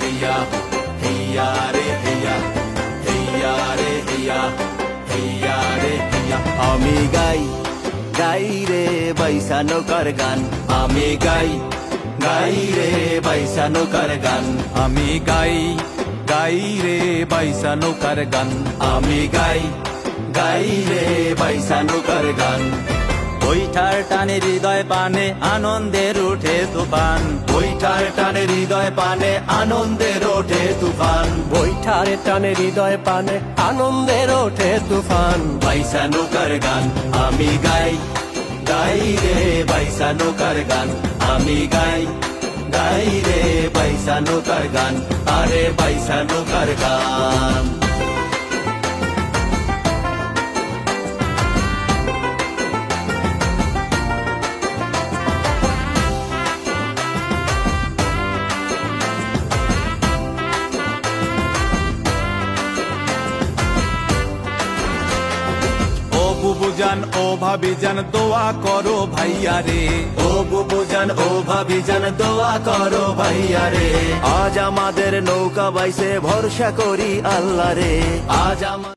হিয়া হিয়া রে হিয়া হিয়া রে হিয়া হিয়া রে হিয়া আমি গাই গাই রে বৈশানো কর গান আমি গাই গাই রে বৈশানো কর গান আমি গাই গাই রে বাইসা নৌকার গান আমি গাই গাই রে বৈশানো কর গান বৈঠার টানে হৃদয় পানে আনন্দের উঠে তুফান। বৈঠার টানে হৃদয় পানে আনন্দের ওঠে তুফান। বৈঠার টানে হৃদয় পানে আনন্দের ওঠে তুফান। বৈশানো কর গান আমি গাই গাই রে বৈশানো কর গান আমি গাই গাই রে বৈশানো কর গান আরে বৈশানো কর গান। ও বুবু ও ভাবি জান দোয়া করো ভাইয়া রে। ও বুবুজান ও ভাবি জান দোয়া করো ভাইয়া রে। আজ আমাদের নৌকা বাইসে ভরসা করি আল্লাহ রে। আজ আমার